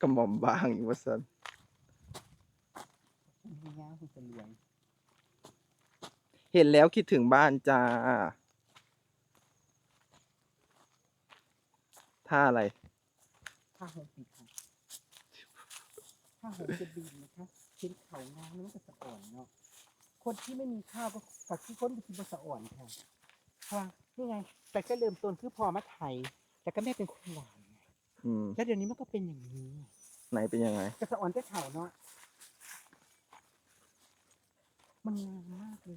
กระหม่อมบางอีกว่าสันมียาวคือจะเหลืองเห็นแล้วคิดถึงบ้านจ้าท่าอะไรถ้าหงปิดค่ะถ้าหงจะบินนะคะเห็นเขางามแล้วมันก็สะอ่อนเนาะคนที่ไม่มีข้าวก็ฝักที่คนไปกินบนสะอ่อนค่ะเพราะว่านี่ไง แต่ก็เริ่มต้นคือพอมาไทย แต่ก็แม่เป็นคนหวานไง อืมแล้วเดี๋ยวนี้มันก็เป็นอย่างนี้ไหนเป็นยังไงกระสะอ่อนจะเข่าเนาะมันงามมากเลย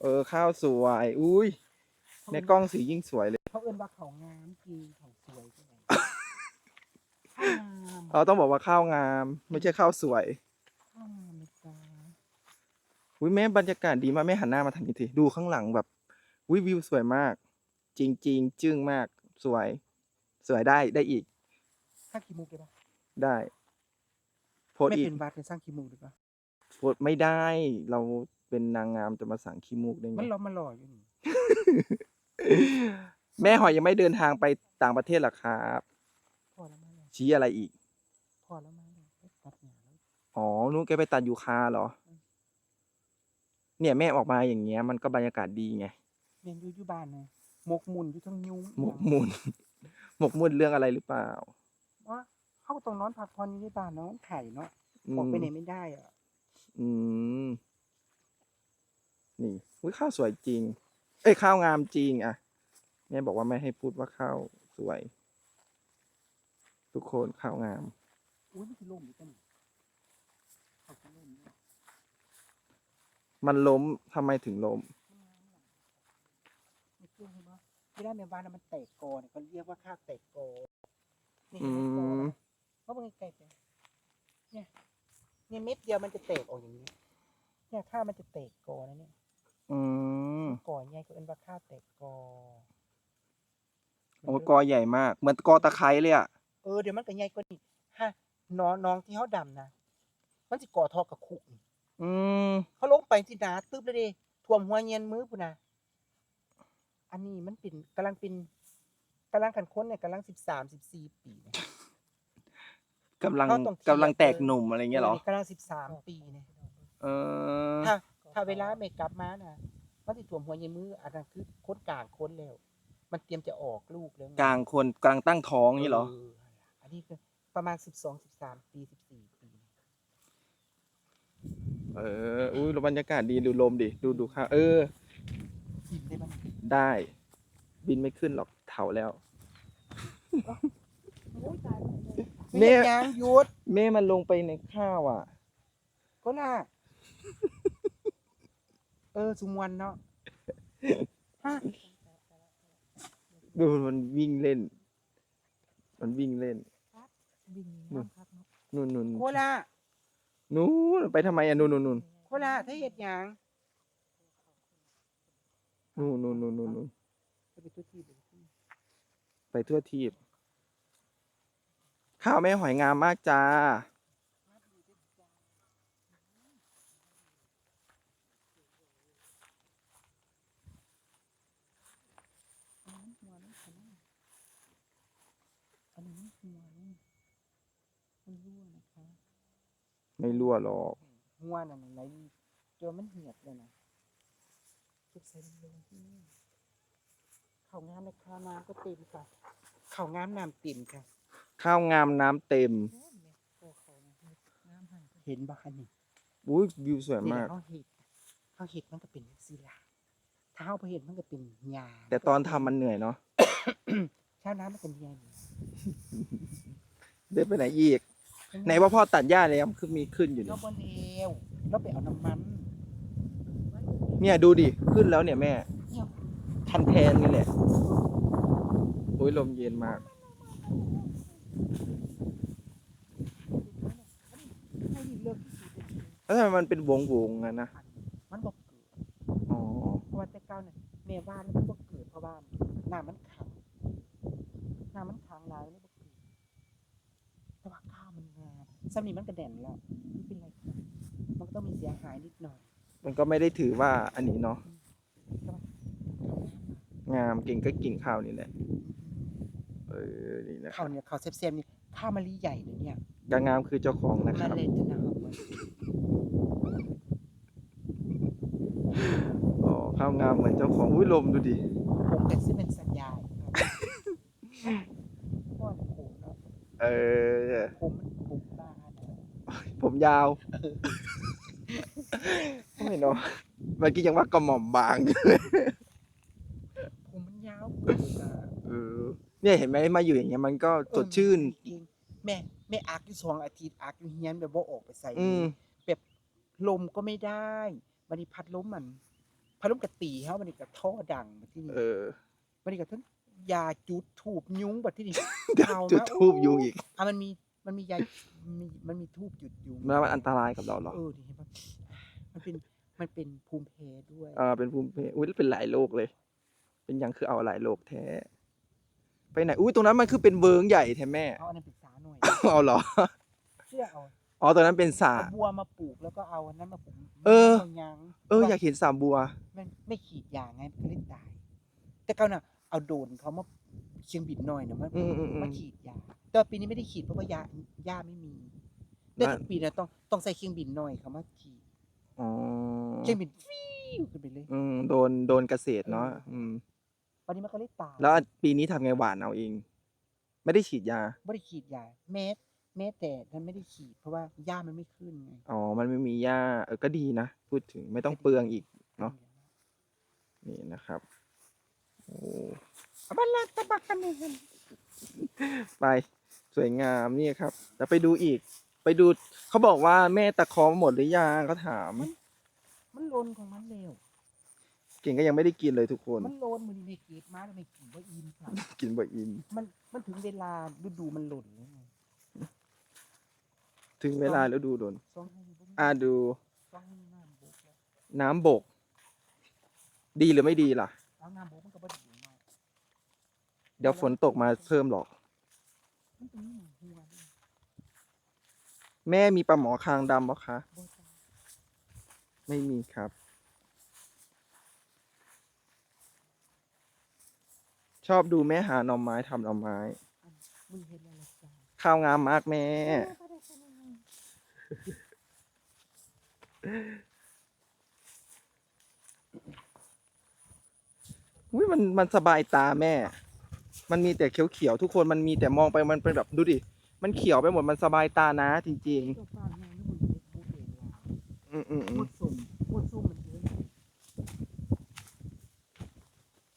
เออข้าวสวยอุ้ยในกล้องสียิ่งสวยเลยเขาเอิ้นว่าเขางามจริงเขาสวยใช่ไหมข้าวงามเราต้องบอกว่าข้าวงาม ไม่ใช่ข้าวสวยข้าวงามเลยจ้าอุ้ยแม่บรรยากาศดีมากแม่หันหน้ามาทางนี้ทีดูข้างหลังแบบอุ้ยวิวสวยมาก จริงๆจึ้งมากสวย สวยได้ได้อีก สร้างขี้มูกได้ปะได้โพสต์ไม่อีกเป็นวัดเป็นสร้างขี้มูกได้ปะโพสต์ไม่ได้ เราเป็นนางงามจะมาสั่งขี้มูกได้ไง มันรอมันหล่ออยู่นี่แม่หอยยังไม่เดินทางไปต่างประเทศหรอครับ พอแล้วมั้งเนี่ยชี้อะไรอีก พอแล้วมั้งเนี่ยตัดหนาแล้วอ๋อนู้นแกไปตัดยูคาเหรอ เนี่ยแม่ออกมาอย่างเงี้ย มันก็บรรยากาศดีไงเรียนอยู่อยู่บ้านนะหมกมุ่นอยู่ทั้งยุงหมกมุ่น หมกมุ่นเรื่องอะไรหรือเปล่าว่า เขาก็ต้องนอนพักผ่อนอยู่ในบ้านเนาะไข่เนาะอืออกมไปไหนไม่ได้อะอืมนี่อุ้ยข้าวสวยจริง เอ้ยข้าวงามจริง อะแม่บอกว่าไม่ให้พูดว่าข้าวสวย ทุกคนข้าวงามอุ้ยมันคือลมอยู่ตั้งเขาคือลมอยู่มันล้มทำไมถึงล้มไม่เชื่อใช่ไหมที่ด้านในบ้านน่ะมันแตกกอเนี่ยเขาเรียกว่าข้าวแตกกอนี่อืเห็นไหมกอมนะ เพราะมันไกลๆไปเนี่ยเนี่ยเม็ดเดียวมันจะแตกออกอย่างนี้ เนี่ยข้าวมันจะแตกกอนะเนี่ยอืมก่อใหญ่ก็เป็นว่าข้าวแตกกอโอ้กอใหญ่มาก เหมือนกอตะไคร้เลยอะเออเดี๋ยวมันก็ใหญ่กว่านี้ฮะน้องน้องที่เขาดำนะมันจะก่อทอกับคุกนี่อืมเขาลงไปที่นาตึ๊บเลยเดิท่วมหัวเงียนมือพุ่นนะอันนี้มันเป็นกำลังเป็นกำลังกันค้นเนี่ยกำลังสิบสามสิบสี่ปีเนี่ย กำลังเขาต้องเทียบกำลังแตกหนุ่มอะไรเงี้ยเหรอ กำลังสิบสามปีเนี่ยเออ ถ้าถ้าเวลาไม่กลับมานะมันจะท่วมหัวเงียนมืออันนั้นคือค้นกลางค้นแล้ว มันเตรียมจะออกลูกแล้วไงกลางคนกลางตั้งท้องนี่เหรอ อันนี้คือประมาณสิบสองสิบสามปีสิบสี่ปี เออ อุ้ยบรรยากาศดีดูลมดิ ดูดูข้าวเออ กินได้บ้างได้ บินไม่ขึ้นหรอกเถาแล้วแม่ แม่ยางหยุดแม่มันลงไปในข้าวอะ ก็น่าเออสุมวันเนาะฮะดูมันวิ่งเล่น มันวิ่งเล่นวิ่งนู่นน้ำครับเนาะนู่นนู่นโคล่านู่นไปทำไมอะนู่นนู่นนู่นโคล่าถ้าเห็ดหยางนู่นนู่นนู่นนู่นนู่นจะไปทุกที่ไปทุกที่ไปทั่วทีบ ข้าวแม่หอยงามมากจ้า ไม่รั่วหรอก หัวนั่นไหนจนมันเหียดเลยนะเก็บใส่ลงที่นี่ข้าวงามนะคะน้ำก็เต็มค่ะข้าวงามน้ำเต็มค่ะ ข้าวงามน้ำเต็ม เห็นบ้านนี่อุ้ยวิวสวยนี่แหมาละกเขาเห็ดเขาเห็ดมันก็เป็นสีลาถ้าเขาไปเห็ดมันก็เป็นหญ้าแต่ตอนทำมันเหนื่อยเนาะชาวน้ำมันเป็นหญ้านี่เดินไปไหนอีก ไหนว่าพ่อตัดหญ้าแล้วคือมีขึ้นอยู่เรานี่บนเอวเราไปเอาน้ำมันเนี่ยดูดิขึ้นแล้วเนี่ยแม่ เนี่ยคันแทนนี่แหละอุ้ยลมเย็นมาก ให้ดีเลิกที่สุดเลยแล้วทำไมมันเป็นวงวงๆอะนะ มันบอกเกิดอ๋อ เพราะว่าแต่เก้าเนี่ยแม่บ้านแล้วมันบอกเกิดเพราะว่าน้ำมันขังน้ำมันขังหลายแล้วบอกเกิดแต่ว่าข้าวมันงามสำนีมันกระเด็นแล้วไม่เป็นไรค่ะมันก็ต้องมีเสียหายนิดหน่อยมันก็ไม่ได้ถือว่าอันนี้เนาะแต่ว่างามกิ่งก็กิ่งข้าวนี่แหละ เออนี่นะข้าวเนี่ยข้าวเซฟๆนี่ข้าวมะลิใหญ่เลยเนี่ยกางงามคือเจ้าของนะคนั่รันบ เลยจะนะครับอ๋อข้าวงามเหมือนเจ้าของ อุ้ยลมดูดิ ผมเป็นซึ่งเป็นสัญญาณก้อนผมเนาะเออ ผมมันผมบ้านะผมยาวไม่เนาะเมื่อกี้ยังว่ากระหม่อมบางอยู่เลย ผมมันยาวเกินอะ เออ เนี่ยเห็นไหมมาอยู่อย่างเงี้ยมันก็สดชื่น จริงแม่แม่อักที่สองอาทิตย์อักอยู่เฮียนแบบว่าออกไปใส่อืม แบบลมก็ไม่ได้บันนี้พัดลมมัน พัดลมกระตีเฮาบันนี้กระท่อดังมาที่นี่เออบันนี้กระทั้งยาจุดถูบยุ้งบัดที่นี่ เดี๋ยวเอาจุดมาทูบยุงอีกอะมันมีมันมียามีมันมีทูบจุดยุง แล้วมันอันตรายกับเราเหรอเออนี่เห็นปะมันเป็น มันเป็นภูมิแพ้ด้วย เออเป็นภูมิแพ้อุ้ยเป็นหลายโรคเลย เป็นอย่างคือเอาหลายโรคแท้ ไปไหน อุ้ยตรงนั้นมันคือเป็นเวิงใหญ่แท้แม่ เอาอันนั้นเป็นสาหน่อย เอาเหรอ เชื่อเอาอ๋อตรงนั้นเป็นสาเอาบัวมาปลูกแล้วก็เอาอันนั้นมาปลูกเออ มันยังเอออยากเห็นสาบัวไม่ไม่ขีดยางไงมันก็เลยตาย แต่เขาน่ะเอาโดรนเขามาเชียงบินหน่อยนะมันอืมอืมอืม มาขีดยาแต่ว่าปีนี้ไม่ได้ขีดเพราะว่ายาหญ้าไม่มีแต่นั่นทุกปีนะต้องต้องใส่เครื่องบินหน่อยเขามาขีดอ๋อเครื่องบินฟิวขึ้นไปเลย อืมโดนโดนเกษตรเนาะเอออือืม วันนี้มันก็เลยตายแล้วปีนี้ทำไงหวานเอาเอง ไม่ได้ฉีดยา ไม่ได้ขีดยาแม้แม้แต่นั้นไม่ได้ขีดเพราะว่าหญ้ามันไม่ขึ้นไงอ๋อ มันไม่มีหญ้าเออก็ดีนะ พูดถึงไม่ต้องเปลืองอีก เนาะ นี่นะครับ โอ้เอาบ้านลาดตะบักกันเลยไป สวยงามนี่ครับแล้วไปดูอีก ไปดูเขาบอกว่าแม่ตะคอหมดหรือยังเขาถาม มันโลนของมันเร็ว เก่งก็ยังไม่ได้กินเลยทุกคน มันโลนมือนี้ไม่กรีดมาแล้วไม่กินว่าอินค่ะกินบ่อินมันมันถึงเวลาฤดูมันหล่นแล้วไงถึงเวลาแล้วดูโดนซองให้บ่มีอ่าดูซองให้น้ำบกแล้วน้ำบก ดีหรือไม่ดีล่ะ เอาน้ำบกมันก็บ่ดีเนาะเดี๋ยวฝนตกมาเพิ่มหรอก มันเป็นหยังหัวนี่แม่มีปลาหมอคางดำปะคะ บ่จ้าไม่มีครับ ชอบดูแม่หาหน่อไม้ทำหน่อไม้ มึงเห็นอะไรจ้าข้าวงามมากแม่ก็ได้แค่นั้นเองอุ้ยมันมันสบายตาแม่ มันมีแต่เขียวๆทุกคนมันมีแต่มองไปมันเป็นแบบดูดิ มันเขียวไปหมดมันสบายตานะ จริง ตัวฟ้าแม่นี่มึงเฮ็ดบ่เป็นว่ะๆ อืมอืมอืหมมดสุ่มหมดสุ่มมันเยอะ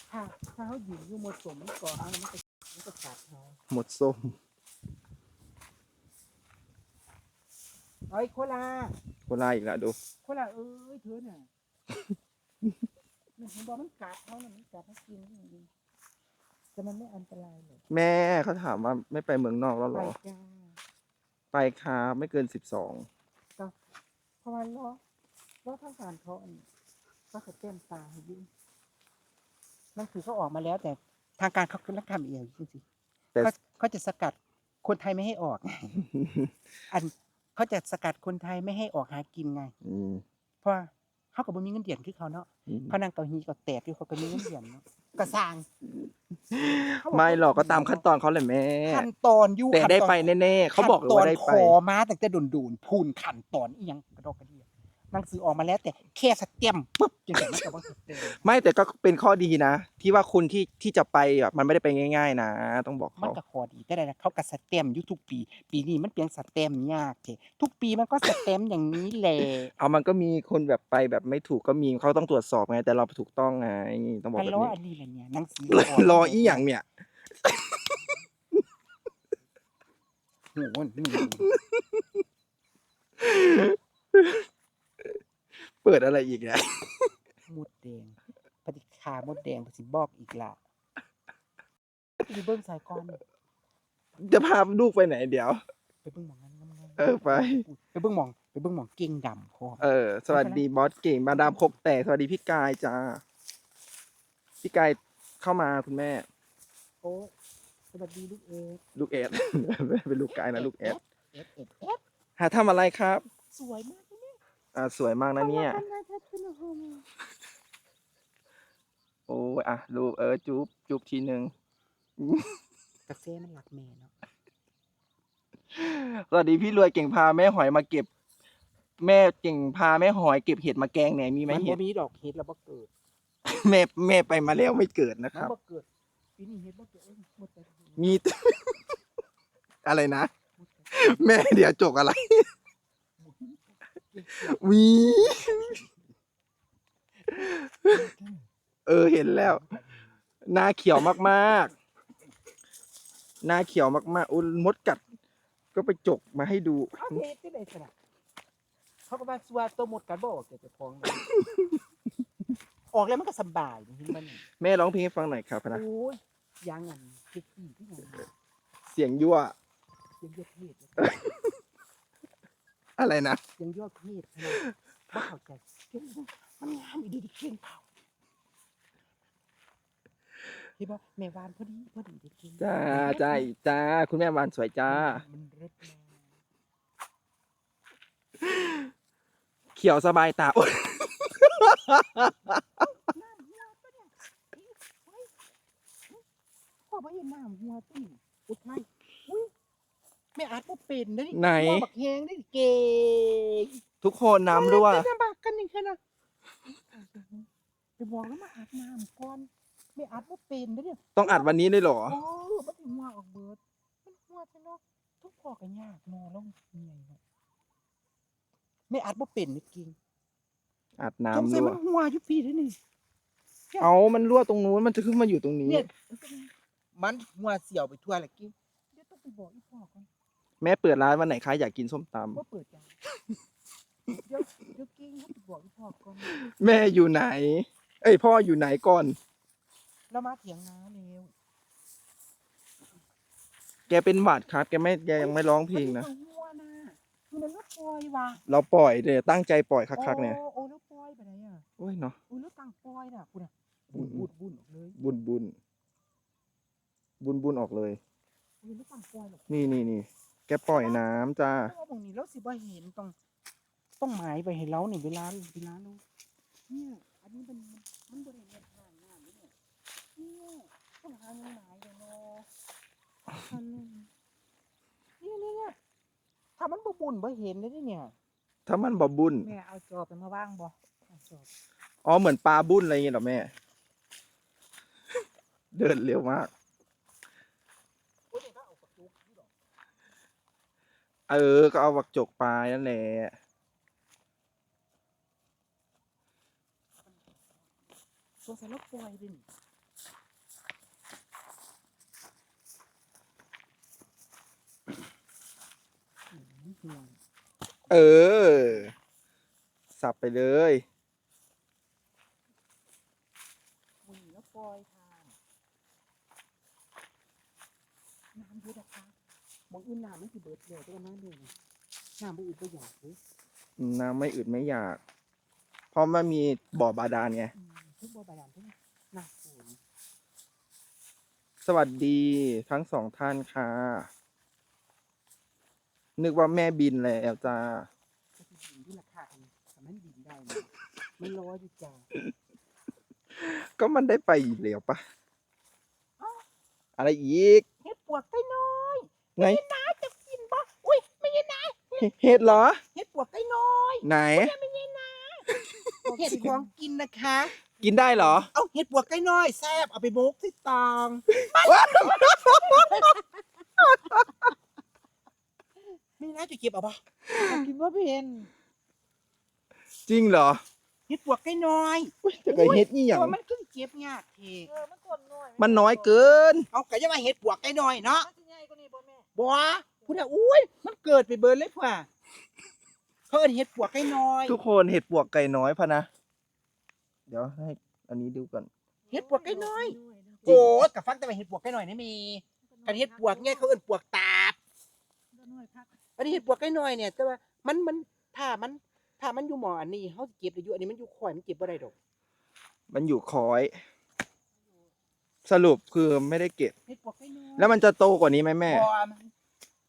ถ้าถ้าเขาอยู่อยู่หมดสุ่มมันก่อเอาแล้วมันก็มันก็ขาดเขาหมดส้มเอ้ยโคลาโคราอีกแล้วดู โคลาเอ้ยเธอน่ะมันเห็นบอกมันกัดเขาน่ะมันกัดเขากินจริงๆแต่มันไม่อันตรายเลยแม่เขาถามว่าไม่ไปเมืองนอกแล้วเหไปรอจ้าไปครับไม่เกินสิบสอง เพราะว่าล้อล้อทางการเขาอันก็จะเต้นตาให้อยุ่ห นั่นคือเขาออกมาแล้วแต่ทางการเขาคือรักทำเองจริงๆแต่เขาเขาจะสกัดคนไทยไม่ให้ออก อันเขาจะสกัดคนไทยไม่ให้ออกหากินไง อืม เพราะว่าเขาก็บ่มีเงินเดือนคือเขาเนาะอืม เขานั่งเกาฮีก็แตกอยู่เขาก็มีเงินเดือนเนาะกระสร้างเขาบไม่หรอกก็ตามขั้นตอนเขาแหละแม่ ขั้นตอนอยู่แต่ขั้นได้ตอนไปแน่ๆเขาบอกเลยว่าได้ไป ขั้นตอนขอมาตั้งแต่โดนๆพูนขั้นตอนอีหยังกระดอกกระเดีย หนังสือออกมาแล้ว แต่แค่สเต็มปุ๊บจังได๋มันก็บ่สเต็มไม่แต่ก็เป็นข้อดีนะ ที่ว่าคุณที่ที่จะไปแบบมันไม่ได้ไปง่าย ๆ นะ ต้องบอกมันเขา ก็ขอดีแต่ได้นะเขาก็สเต็มอยู่ทุกปี ปีนี้มันเปลี่ยนสเต็มยากแท้ทุกปีมันก็สเต็มอย่างนี้แหละ เอามันก็มีคนแบบไปแบบไม่ถูกก็มีเขาต้องตรวจสอบไงแต่เราถูกต้องไงต้องบอกฮัลแบบโหลนี้อันนี้แหละเนี่ยหนังสือรออีหยังเนี่ย โอ้โหนี่ เปิดอะไรอีกเนี่ยมดแดงปฏิคามดแดงสิบอกอีกละไปเบิ่งสายก่อน จะพาลูกไปไหนเดี๋ยว ไปเบิ่งหมองนั้นงามๆเออไป ไปเบิ่งหมอง ไปเบิ่งหมองเก่งดำพอเออ สวัสดีบอสเก่งมาดามคกแตกสวัสดีพี่กายจ้า พี่กายเข้ามาคุณแม่ โอ้สวัสดีลูกเอสลูกเอสไม่เป็นลูกกายนะลูกเอสเอสเอสเอสหาทำอะไรครับ สวยมากเลยเนี่ย อ่าสวยมากนะเนี่ยทำงานแทบขึ้นโอ้โหโอ้ยอะลูกเออจุ๊บจุ๊บทีหนึ่งกาแฟมันหลักแม่เนาะสวัสดีพี่รวยเก่งพาแม่หอยมาเก็บ แม่เก่งพาแม่หอยเก็บเห็ดมาแกงเนี่ยมีไหมมันเห็บ่ดมีดอกเห็ดแล้วบ่เกิดแม่แม่ไปมาแล้วไม่เกิดนะคมันรับ บ่เกิดปีนี้เห็ดบ่เกิดเอ้ยหมดแต่มี อะไรนะหมดแต่แม่เดี๋ยวจกอะไร วีเออเห็นแล้ว หน้าเขียวมากๆ หน้าเขียวมากๆอุ้ยมดกัด ก็ไปจกมาให้ดูเอาเห็ดที่ไหนขนาดเขาก็มาสัวตัวหมดกันบ่ออกแกจะฟ้องเลยออกแล้วมันก็สบายเห็นมันแม่ร้องเพลงให้ฟังหน่อยครับนะโอ้ยยังอันเจ็ดปีที่ยังเสียงยั่ว ยังยอดเทศ อะไรนะยังยอดเทศนะบ่เข้าใจเก่งมันงามอีดีดิเก่งเผาเห็นบ่แม่วานพอดีพอดีเด็กเก่งจ้าจ้าจ้าคุณแม่วานสวยจ้า มันเริดนะเขียวสบายตาโอ๊ยน้ำหัวตัวเนี่ยเฮ้ยเฮ้ยพ่อบ่เห็นน้ำหัวตัวนี้อุดไทยอุ้ย แม่อาจบ่เป็นเด้อไหนพ่อบักแฮงได้เก่งทุกคนน้ำรั่ว เออน้ำบักกันนี่แค่น่ะไปบอกแล้วมาอาบน้ำก่อนแม่อาจบ่เป็นเด้อเนี่ยต้องอัดวันนี้เลยเหรอ โอ้มันถึงหัวออกเบิดมันหัวซะเนาะทุกพ่อก็ยากเนอแล้วเหนื่อยเนาะแม่อาจบ่เป็นนี่เก่งอัดสงน้ำสัยรั่ว มันหัวอยู่พี่เด้อนี่ เอามันรั่วตรงนู้นมันจะขึ้นมาอยู่ตรงนี้ เนี่ย มันหัวเสียวไปทั่วแหละกิ้งเดี๋ยวต้องไปบอกอีพ่อก่อน แม่เปิดร้านวันไหนคะอยากกินส้มตว่าเปิดจังเดี๋ยวเดี๋ยวกิ้งเขาไปบอกอีพ่อก่อนำแม่อยู่ไหน เอ้ยพ่ออยู่ไหนก่อนแล้วมาเถียงนาเร็วแกเป็นหวัดครับ แกไม่แกยังไม่ร้องเพลงนะ มัหัวนะคือมันว่าปล่อยว่ะเราปล่อยเดี๋ยวตั้งใจปล่อยคักๆเนี่ยโอ้โอ้แล้วปล่อยไปไหนอะโอ้ยเนาะโอ้แล้วตังปล่อยน่ะคุณอะอืบุมญบุญบุญออกเลยบุญบุญบุญบุญออกเลยโอ้แล้วตังปล่อยหรอกนี่นี่นี่ แกปล่อยน้ำจ้า เพราะว่าบางนี้เราสิบ่เห็นต้องต้องหมายไปให้เรานี่เวลาเวลาเราเนี่ยอันนี้มันมันบริเวณทางงานนี่เนี่ยเนี่ยต้องหาเงินหมายเลยเนาะอันนั้นเนี่ยเนี่ยเนี่ยถ้ามันบ่บุญบ่เห็นเลยเด้เนี่ย ถ้ามันบ่บุญแม่เอาจอบไปมาว่างบ่เอาจอบอ๋อเหมือนปลาบุญอะไรอย่างเงี้ยเหรอแม่ เดินเร็วมาก โอ้ยเดี๋ยวถ้าเอาประตูนี่ดอก เออ ก็เอาบักจกปลานั่นแหละสงสัยเราปล่อยดินี่อืมห่วงเออ สับไปเลย มึงแล้วปล่อยทางน้ำเยอะนะคะ บางอื่นน้ำมันสิเบิดเลยแต่ว่าน้ำเดือดน้ำบางอื่นก็อยากเลยน้ำไม่อึดไม่อยาก เพราะมันมีบ่อบาดาลไง อืมทุกบ่อบาดาลทุกน้ำฝนสวัสดีทั้งสองท่านค่ะ นึกว่าแม่บินแล้วจ้า ก็จะบินที่ราคาอันแต่มันบินได้นะมันร้อยอยู่จ้าก็มันได้ไปอีกแล้วปะ อะไรอีก เฮ็ดปวกไก่น้อย ไหนน้าจะกินปะอุ้ยไม่ใช่นะเห็ดเหรอเฮ็ดปวกไก่น้อยไหนเฮ็ดของกินนะคะ กินได้เหรอ เอาเฮ็ดปวกไก่น้อยแซ่บเอาไปโบกที่ตองไม่น่าจะเก็บเอาปะกินว่าเป็นจริงเหรอเฮ็ดปวกไก่น้อยจะเกิดเห็ดนี่อย่างตัวมันก็เก็บยากเทเออมันส่วนน้อยมันน้อยเกิน เอาก็จะมาเฮ็ดปวกไก่น้อยเนาะมันสิใหญ่กว่านี้ บ่แม่บัวพูดอะอุ้ยมันเกิดไปเบิร์นเลยพ่ะเขาเอิ้นเฮ็ดปวกไก่น้อยทุกคนเห็ดปวกไก่น้อยพะนะ เดี๋ยวให้อันนี้ดูก่อนเฮ็ดปวกไก่น้อยโอ้ยกับฟังแต่ว่าเฮ็ดปวกไก่น้อยนี่มีกันเฮ็ดปวกเนี่ยเขาเอิ้นปวกตาบน้อยพักอันนี้เห็ดปวกไก่น้อยเนี่ย แต่ว่ามันมันถ้ามันถ้ามันอยู่หมออันนี้เขาสิเก็บได้อยู่อันนี้มันอยู่ข่อยมันเก็บบ่ได้ดอก มันอยู่คอย สรุปคือไม่ได้เก็บเห็ดปวกไก่น้อยแล้วมันจะโตกว่านี้ไหมแม่ บ่มัน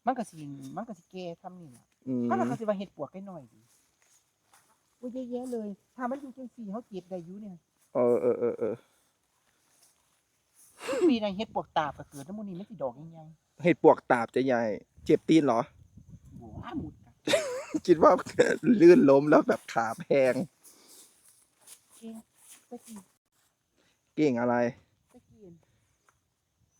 มันก็สิมันก็สิแก่ทำนี่ล่ะอืมถ้ามันก็สิว่าเห็ดปวกไก่น้อยดิโอ้ยเยอะแยะเลย ถ้ามันอยู่จังซี่เขาเก็บได้อยู่เนี่ย เออเออเออเออปีนั้นเห็ดปวกตาบก็เกิดน้ำมันนี่มันสิดอกยังไงเห็ดปวกตาบจะใหญ่ เจ็บตีนเหรอมาหมุดกันคิดว่า ลื่นล้มแล้วแบบขาแพง เก่งตะกี้เก่งอะไรตะกี้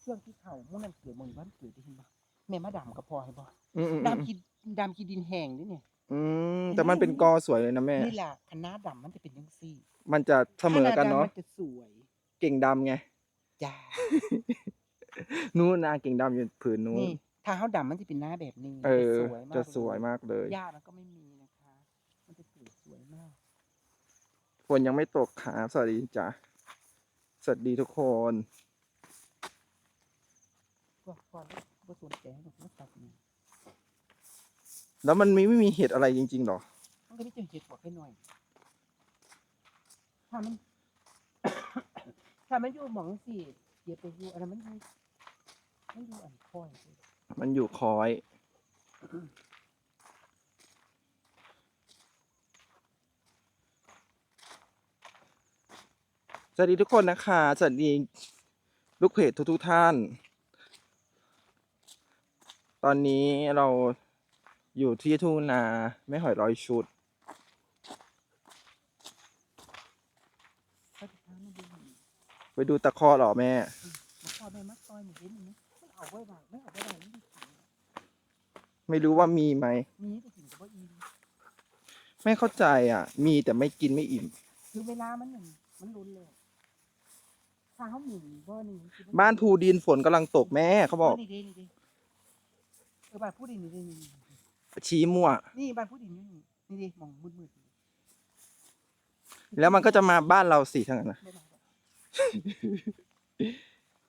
ช่วงที่เขามุ่งน้ำเกิดมันบ้านเกิดได้เห็นบ่แม่มาดำก็พอให้บ่อืมอืมอืมดำกินดำกินดินแห้งนี่เนี่ยอืมแต่มันเป็นกอสวยเลยนะแม่ นี่แหละคณะดำมันจะเป็นยังซี่มันจะเสมอกันเนาะคดำมัจะสวยเก่งดำไงจ้านู้นนะเก่งดำอยู่ผืนนู้นนี่ถ้าเขาดำมันจะเป็นหน้าแบบนี้เออสวยมากจะสวยมากเลยหญ้ามันก็ไม่มีนะคะ มันจะสวยสวยมาก ฝนยังไม่ตกครับสวัสดีจ้ะสวัสดีทุกคน พวกพอแล้วก็สนใจหรอกว่าตัดนี่แล้วมันไม่ไม่มีเห็ดอะไรจริงๆหรอ มันก็ไม่เจอเห็ดบอกให้หน่อย ถ้ามัน ถ้ามันอยู่หมองสิเดี๋ยวไปอยู่อะไรมันอยู่มันอยู่อันค่อยสิมันอยู่คอย สวัสดีทุกคนนะคะ สวัสดีลูกเพจทุกๆท่าน ตอนนี้เราอยู่ที่ทุ่งนาไม่หอยร้อยชุดเขาจะพามาดูมันไปดูตะเคอเหรอแม่มาคอยไปมัดซอยหนูเห็นไหมไม่เอาไว้ว่าไม่เอาไว้ว่ามันดีขายไม่รู้ว่ามีไหมมีแต่กินกับว่าอีไม่เข้าใจอะ มีแต่ไม่กินไม่อิ่ม คือเวลามันหนึ่งมันรุนเลยถ้าเขาหมุนบ่หนึ่งคือมับ้านภูดินฝนกำลังตกแม่เขาบอกนี่ดินี่ดิเออบ้านผู้ดินนี่ดินี่นี่ชี้มั่ว นี่บ้านผู้ดินนี่นี่นี่ดิมองมืดๆแล้วมันก็จะมาบ้านเราสิทั้งนั้นนะไม่ได้หรอก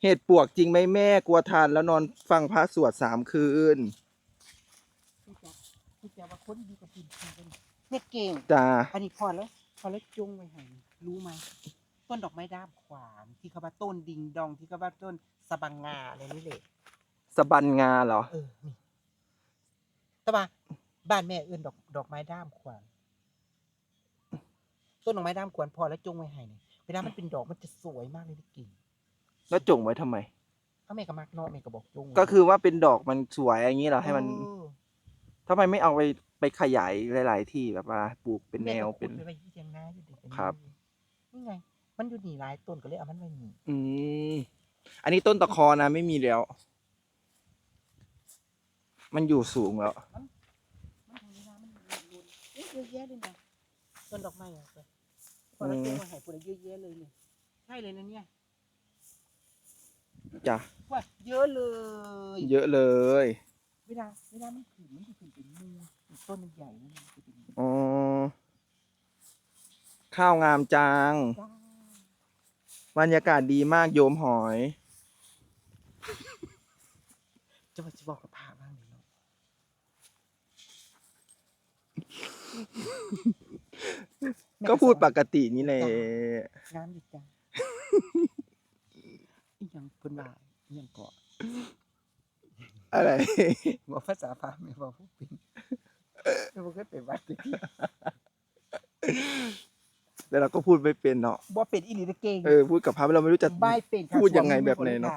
เห็ดปวกจริงไหมแม่กลัวทานแล้วนอนฟังพระสวดสามคืนพี่แจ๊คพี่แจ๊คว่าคนดีกับดินทางกันเนี่ยเก่งจ้าอันนี้พอแล้วพอแล้วจงไว้ให้รู้ไหมต้นดอกไม้ด้ามขวานที่เขาว่าต้นดิงดองที่เขาว่าต้นสะบังงาอะไรนี่แหละสะบันงาเหรอเออนี่ แต่ว่าบ้านแม่เอื้นดอกดอกไม้ด้ามขวานต้นดอกไม้ด้ามขวานพอแล้วจงไว้ให้เนี่ยเวลามันเป็นดอกมันจะสวยมากเลยที่กิ่งแล้วจงไว้ทำไม ถ้าแม่ก็มักเนาะแม่ก็บอกจงไว้ก็คือว่าเป็นดอกมันสวยอย่างนี้เหรอให้มันเออทำไมไม่เอาไปไปขยายหลาย ๆ ที่แบบว่าปลูกเป็นแนวม่ก็ขุดเป็นไว้ที่เทียงนาอยู่ดิเป็นครับ นี่ไง มันอยู่หนีหลายต้นก็เลยเอามันไว้หนีอืมอันนี้ต้นตะคอนะไม่มีแล้ว มันอยู่สูงแล้วมันถึงเวลามันรุนๆเอ๊ะเยอะแยะเลยนะต้นดอกไม้อะเพื่อนพอเราเจอมาให้คนเยอะแยะเลยเนี่ยใช่เลยนะเนี่ยจ้ะว่าเยอะเลย เยอะเลย เวลาเวลามันขึ้นมันจะขึ้นเป็นมูอีกต้นมันใหญ่นะมันจะเป็นอ๋อข้าวงามจังบรรยากาศดีมากโยมหอยจะมาจะบอกกับพาบ้างเลยเนาะ ก็พูดปกตินี่แหละงามดีจ้าอีหยังเพิ่นว่าอีหยังเกาะอะไรบอกภาษาพาไม่บอกผู้เป็นไม่บอกเคยไปวัดเลยแต่เราก็พูดไม่เป็นเนาะบ่เป็นอีหลีเด้อเก่งเออพูดกับพระเราไม่รู้จะบ่ายเป็นค่ะพูดยังไงแบบไหนเนาะ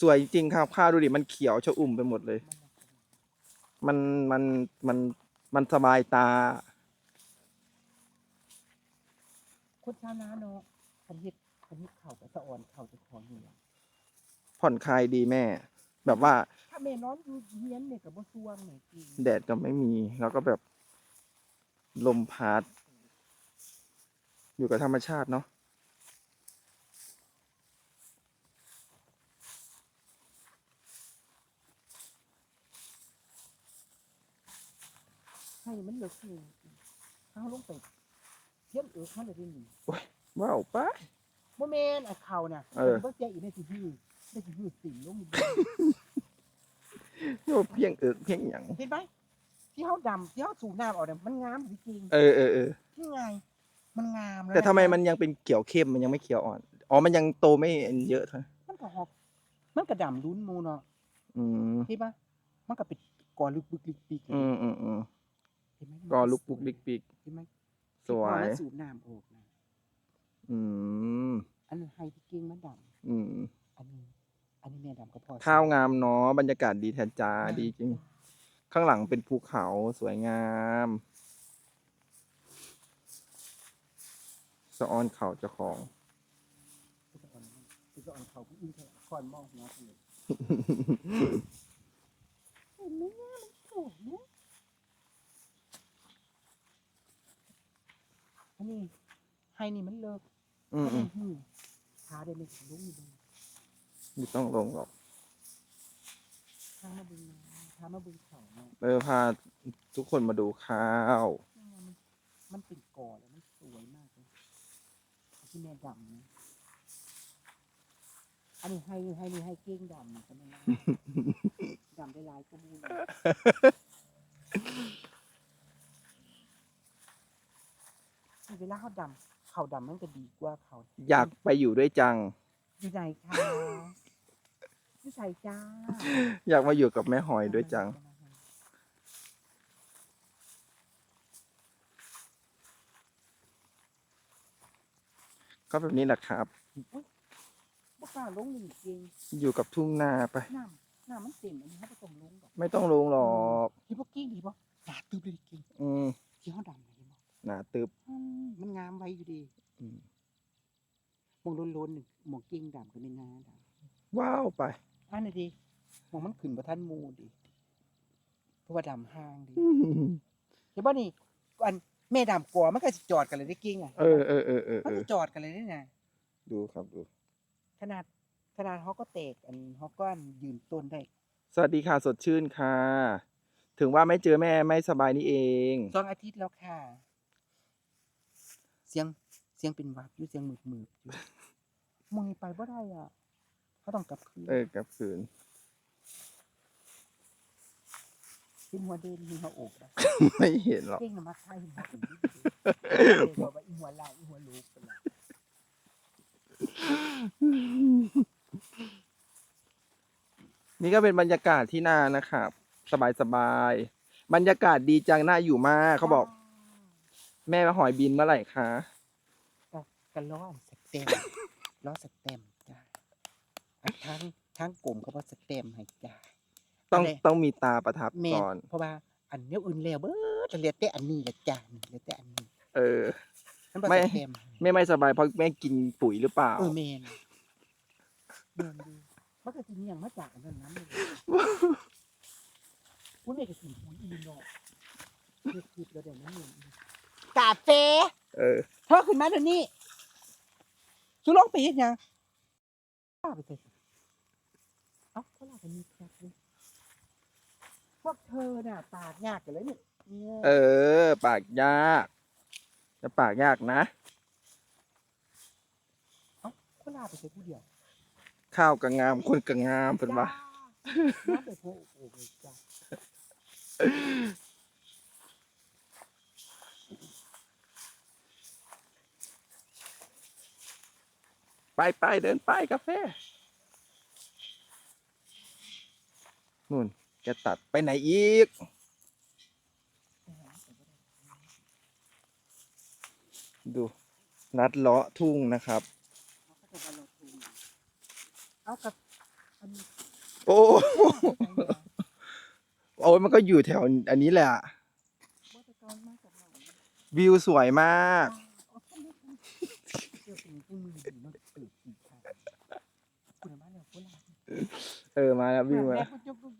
สวยจริงๆครับข้าวดูดิมันเขียวชอุ่มไปหมดเลย มัน มันมันมันสบายตา คนชาวนาเนาะคันเฮ็ดคันเฮ็ดข้าวก็สะอ่อนข้าวจะของอยู่ผ่อนคลายดีแม่ แบบว่าถ้าแม่นอนอยู่เฮียนเนี่ยก็บ่ซ่วงแม่จริงแดดก็ไม่มี แล้วก็แบบลมพัด อยู่กับธรรมชาติเนาะ ให้มันเหลือเกินเอาลงไปเทียนเอิกมันเลยนี่ว้าวปะบ่แม่นไอ้ข้าวน่ะเออบ่เจ๊อีในสิฮือในสิฮือสิงลงอยู่โยเพียงเอิกเพียงหยังเห็นไหมที่เฮาดำที่เฮาสูบน้ำออกเนี่ยมันงามจริงเออเออเออๆที่ไงมันงามล้วแต่ทำไมะคะมันยังเป็นเขียวเข้มมันยังไม่เขียวอ่อนอ๋อมันยังโตไม่เยอะเท่านั้นมันก็หอบมันก็ดำลุ้นหมูเนาะอืมเห็นปะมันก็เป็นกอลึกบึกลึกปีกอืมอืมอืม เห็นไหมก็ลุกปุกลิกปิก เห็นไหมสวพอยมันสูบน้ำออกนะอืม อันนั้นไฮที่เก่งมันดอืมำอันนี้ อันนี้แม่ดำก็พอข้าวงามเนาะบรรยากาศดีแทนจ้าดีจริง ข้างหลังเป็นภูเขาสวยงามสะออนเขาเจ้าของ คือจะอ่อนคือจะอ่อนเขาผู้อื่นเขาคอนมองหัวเขาเลยเห็นไหมเนี่ยมันสวยนะอั นนี้ให้นี่มันเลิกอืมอันอืนี้มหืมพาได้ไม่ถึงลุงอยู่เลยไม่ต้องลงหรอกพามาบึงน้ำพามาบึงเขาเนาะเออพาทุกคนมาดูข้าวนี่ไงมันมันเป็นก่อแล้วมันสวยมากเลยที่แม่ดำนะอันนี้ให้ให้นี่ให้เก้งดำใช่ไหมล่ะดำได้หลายกระมูล เลยเวลาเขาดำเขาดำมันก็ดีกว่าเขาอยากไปอยู่ด้วยจัง อยู่ไหนคะอยู่ใส่จ้าอยากมาอยู่กับแม่หอยด้วยจัง ก็แบบนี้แหละครับ อุ๊ยบ่กล้าลงเลยจริงอยู่กับทุ่งนาไปน้ำน้ำมันเต็มอันนี้เขาผสมลงดอกไม่ต้องลงหรอก ที่พวกกิ้งดีป่ะหนาตึบเลยดิกิ้งอืมที่เขาดำเลยเห็นบ่หนาตึบอืมมันงามไว้อยู่ดีอืมมองโลนๆหนึ่งมองกิ้งดำก็ไม่นาดว้าวไปำอันนี้ดีมองมันขึ้นประทันหมูดิเพราะว่าดำห้างดิเห็นป่ะนี่อันแม่ดำกลัวมันก็จะจอดกันเลยได้กิ้งอะเออเออเออเออมันเออจะจอดกันเลยได้ไงดูครับดู ขนาดขนาดเขาก็เตกอันเขาก็อันยืนต้นได้สวัสดีค่ะสดชื่นค่ะ ถึงว่าไม่เจอแม่ไม่สบายนี่เอง สองอาทิตย์แล้วค่ะเสียงเสียงเป็นหวัดอยู่เสียงหมืดหมืดๆอยู่มึงไปบ่ได้อะเขาต้องกลับคืนเออกลับคืนเป็นหัวเด่นมีหัวอกนะไม่เห็นหรอกเก่งนะมาใช่หัวถึงบอกว่าอีหัวลายอีหัวลูกเป็นไรนี่ก็เป็นบรรยากาศที่นานะครับ สบายสบายๆบรรยากาศดีจังน่าอยู่มากเขาบอก แม่มาหอยบินเมื่อไหร่คะก็กันล้ออันสเต็มล้อสเต็มจ้าอันทั้งทั้งกลมเขาบอกสเต็มให้จ้า ต้องอะไร ต้องมีตาประทับแม่ก่อน เพราะว่าอันเนี้ยอื่นแล้วเบิดเหลือแต่อันนี้ละจ้าเหลือแต่อันนี้เออ มันบอกไม่ สเต็มให้ แม่ไม่สบายเพราะแม่กินปุ๋ยหรือเปล่า เออเมนเมนดูมันก็จริงอย่างมาจากอันนั้นนั้นเลยอุ้ยแม่ก็กินปุ๋ยอีนอกเฮ็ดคิดแล้วเดี๋ยวนั้นเมน กาแฟเออเธอขึ้นมาเดี๋ยวนี้สุลงไปเฮ็ดหยังป้าไปเถอะเอ้าเขาลากันมีแคบเลยพวกเธอน่ะปากยากกันเลยเนี่ยเนี่ยเออ ปากยาก จะปากยากนะเอ้าเขาลาไปเถอะผู้เดียวข้าวกังงาม คนกังงามเป็นว่าน้ำไปโพโอ้โหจ้า ไปไปเดินไปกาแฟนู่นแกตัดไปไหนอีก ดูนัดเลาะทุ่งนะครับเขาก็จะมาลงทุนเอากับอันนี้โอ้โอ้ยมันก็อยู่แถวอันนี้แหละว่าจะกอนมาจากไหนวิวสวยมาก เอาเข้ามาเดี๋ยวเป็นผู้มือดีเนาะ เออมาแล้ววิ่งมา